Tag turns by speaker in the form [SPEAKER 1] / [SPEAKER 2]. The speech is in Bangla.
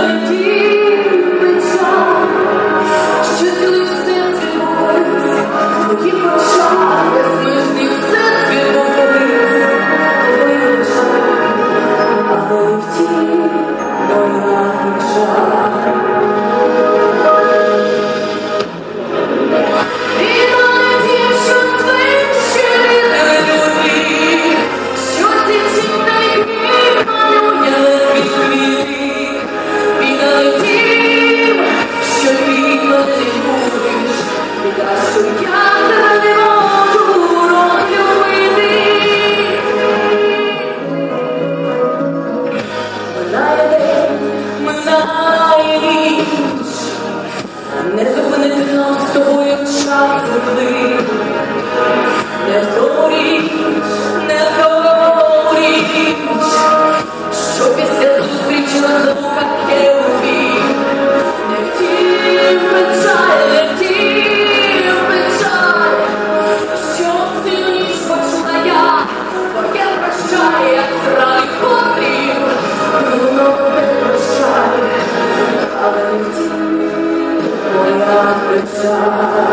[SPEAKER 1] Thank you. চাই